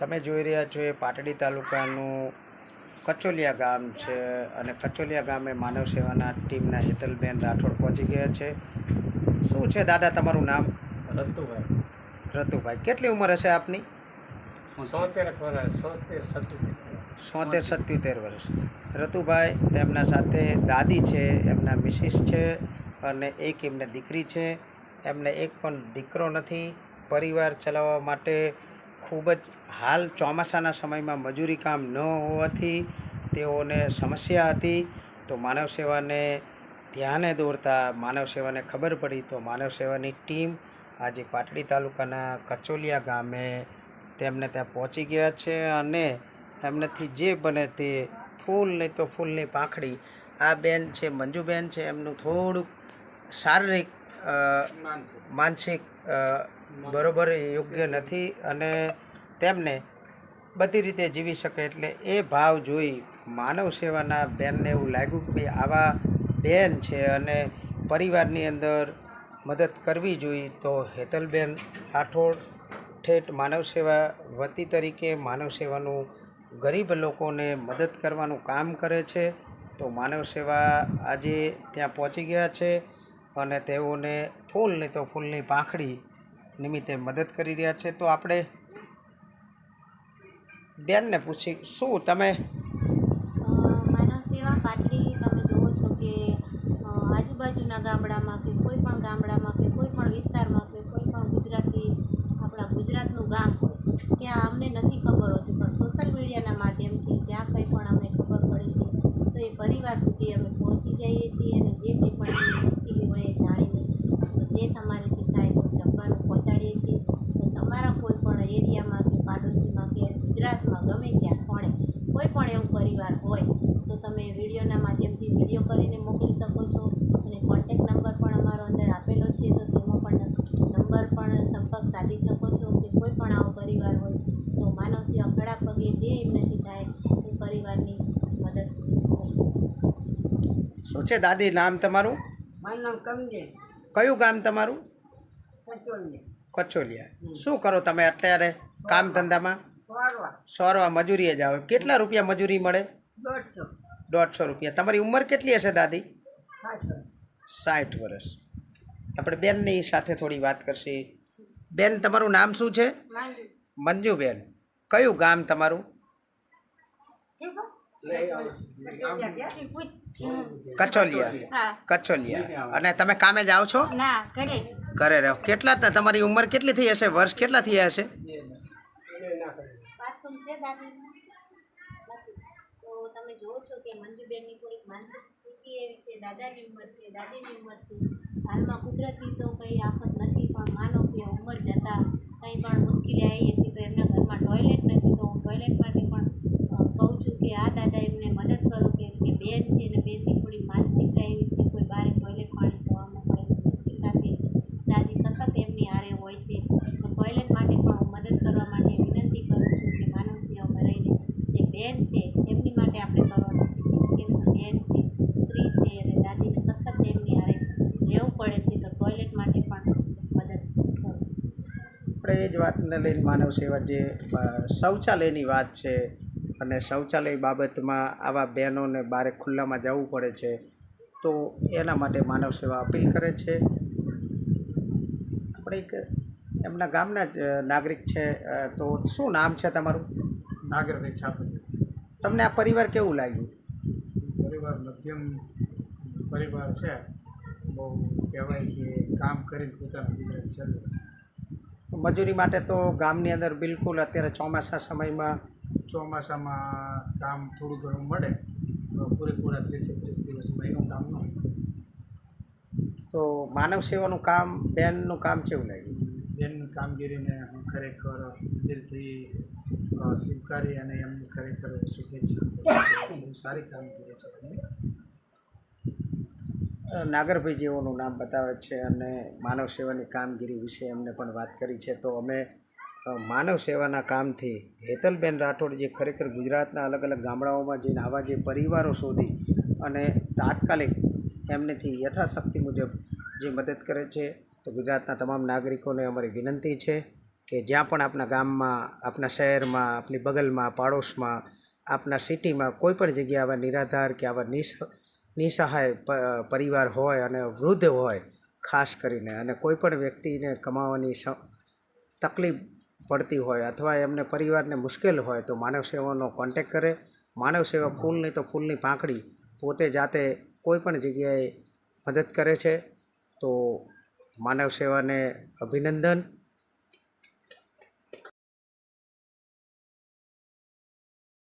તમે જોઈ રહ્યા છો એ પાટડી તાલુકાનું કચોલિયા ગામ છે અને કચોલિયા ગામે માનવ સેવાના ટીમના હેતલબેન રાઠોડ પહોંચી ગયા છે. શું છે દાદા તમારું નામ? રતુભાઈ. રતુભાઈ કેટલી ઉંમર હશે આપની? સોતેર સત્યોતેર વર્ષ. રતુભાઈ તેમના સાથે દાદી છે એમના મિસિસ છે અને એક એમને દીકરી છે. એમને એક પણ દીકરો નથી. પરિવાર ચલાવવા માટે ખૂબ જ હાલ ચોમાસાના સમયમાં મજૂરી કામ ન હોવાથી તેઓને સમસ્યા હતી. તો માનવ સેવાને ધ્યાને દોરતા માનવ સેવાને ખબર પડી તો માનવ સેવાની ટીમ આજે પાટડી તાલુકાના કચોલિયા ગામે તેમને ત્યાં પહોંચી ગયા છે અને એમનેથી જે બને તે ફૂલ નહીં તો ફૂલની પાંખડી. આ બેન છે, મંજુબેન છે, એમનું થોડુંક શારીરિક માનસિક. બરોબર યોગ્ય નથી અને તેમને બધી રીતે જીવી શકે એટલે એ ભાવ જોઈ માનવ સેવાના બેનને એવું લાગ્યું કે ભાઈ આવા બેન છે અને પરિવારની અંદર મદદ કરવી જોઈએ તો હેતલબેન રાઠોડ ઠેઠ માનવ સેવા વતી તરીકે માનવ સેવાનું ગરીબ લોકોને મદદ કરવાનું કામ કરે છે. તો માનવ સેવા આજે ત્યાં પહોંચી ગયા છે. અને તેઓને ફૂલ નહીં તો ફૂલની પાંખડી નિમિત્તે મદદ કરી રહ્યા છે. તો આપણે બેનને પૂછી, શું તમે માનવ સેવા પાટડી તમે જુઓ છો કે આજુબાજુના ગામડામાં કે કોઈ પણ ગામડામાં કે કોઈ પણ વિસ્તારમાં કે કોઈ પણ ગુજરાતી, આપણા ગુજરાતનું ગામ હોય, ત્યાં અમને નથી ખબર હોતી, પણ સોશિયલ મીડિયાના માધ્યમથી જ્યાં કંઈ પણ અમને ખબર પડે છે તો એ સુધી અમે પહોંચી જઈએ છીએ અને જે કંઈ પણ એમની મુશ્કેલી હોય એ જાણીને જે તમારેથી થાય તો જમવાનું પહોંચાડીએ છીએ. તો તમારા કોઈ પણ એરિયામાં કે પાડોશીમાં કે ગુજરાતમાં ગમે ત્યાં ખૂણે કોઈ પણ એવું પરિવાર હોય તો તમે વિડીયોના માધ્યમથી વીડિયો કરીને મોકલી શકો છો. અને કોન્ટેક નંબર પણ અમારો અંદર આપેલો છે તો તેમાં પણ નંબર પણ સંપર્ક સાધી શકો છો કે કોઈ પણ આવો પરિવાર હોય તો માનવ સેવા ખડા પગે જે એમનાથી થાય એ પરિવારની મદદ કરશે શું છે દાદી નામ તમારું? મારું નામ કમજે કયું ગામ તમારું? કચોલિયા. શું કરો તમે અત્યારે કામ ધંધામાં? સોરવા. સોરવા મજૂરીએ જાઓ કેટલા રૂપિયા મજૂરી મળે? દોઢસો. દોઢસો રૂપિયા. તમારી ઉંમર કેટલી હશે દાદી? સાઠ વર્ષ. આપણે બેનની સાથે થોડી વાત કરશે. બેન તમારું નામ શું છે? મંજુબેન. કયું ગામ તમારું? કચોલિયા. હા. કચોલિયા. અને તમે કામે જાઓ છો? ઘરે. રહો. કેટલા તમારી ઉંમર કેટલી થઈ હશે? વર્ષ કેટલા થયા હશે? બાથરૂમ છે દાદી નથી. તો તમે જોવો છો કે મંજુબેનની થોડીક માનસિક સ્થિતિ એવી છે દાદાની ઉંમર છે દાદીની ઉંમર છે. હાલમાં કુદરતી તો કંઈ આફત નથી પણ માનો કે ઉંમર જતાં કંઈ પણ મુશ્કેલી આવી હતી તો એમના ઘરમાં ટોયલેટ નથી તો હું ટોયલેટ માટે પણ અ, કહું દાદા એમને મદદ કરું કે કે બેન છે અને બેનની થોડી માનસિકતા એવી છે, કોઈ બહાર ટોયલેટ પાણી જવામાં પણ મુશ્કેલ થતી હશે. દાદી સતત એમની આરે હોય છે. તો ટોયલેટ માટે પણ હું મદદ કરવા માટે વિનંતી કરું છું કે માનવ સેવામાં રહીને જે બેન છે એમની માટે આપણે કરવાનું છે. કેમ કે બેન છે, સ્ત્રી છે અને દાદીને સતત એમની આરે રહેવું પડે છે તો ટોયલેટ માટે પણ મદદ કરું. આપણે એ જ વાતને લઈને માનવ સેવા જે શૌચાલયની વાત છે અને શૌચાલય બાબતમાં આવા બહેનોને બારે ખુલ્લામાં જવું પડે છે તો એના માટે માનવ સેવા અપીલ કરે છે. આપણે એક એમના ગામના જ નાગરિક છે તો શું નામ છે તમારું? નાગરભાઈ છાપરિયા તમને આ પરિવાર કેવું લાગ્યું? પરિવાર મધ્યમ પરિવાર છે. બહુ કહેવાય કે કામ કરીને પોતાનું ગુજરાત ચલાવે મજૂરી માટે તો ગામની અંદર બિલકુલ અત્યારે ચોમાસા સમયમાં ચોમાસામાં કામ થોડું ઘણું મળે તો પૂરેપૂરા ત્રીસે ત્રીસ દિવસ મહિનો કામ ન મળે. તો માનવ સેવાનું કામ બેનનું કામ કેવું લાગ્યું? બેનની કામગીરીને હું ખરેખર દિલથી સ્વીકારી અને એમને ખરેખર શુભેચ્છા બહુ સારી કામગીરી છે એમની. નાગરભાઈ જેઓનું નામ બતાવે છે અને માનવ સેવાની કામગીરી વિશે એમને પણ વાત કરી છે તો અમે માનવ સેવાના કામથી હેતલબેન રાઠોડ જે ખરેખર ગુજરાતના અલગ અલગ ગામડાઓમાં જઈને આવા જે પરિવારો શોધી અને તાત્કાલિક એમનેથી યથાશક્તિ મુજબ જે મદદ કરે છે, તો ગુજરાતના તમામ નાગરિકોને અમારી વિનંતી છે કે જ્યાં પણ આપણા ગામમાં આપણા શહેરમાં, આપની બગલમાં, પાડોશમાં, આપના સિટીમાં કોઈ પણ જગ્યાએ આવા નિરાધાર કે આવા નિસ, નિસહાય પરિવાર હોય અને વૃદ્ધ હોય, ખાસ કરીને અને કોઈ પણ વ્યક્તિને કમાવાની તકલીફ પડતી હોય અથવા એમને પરિવારને મુશ્કેલ હોય તો માનવ સેવાનો કોન્ટેક કરે. માનવ સેવા ફૂલની તો ફૂલની પાંખડી પોતે જાતે કોઈ પણ જગ્યાએ મદદ કરે છે. તો માનવ સેવાને અભિનંદન.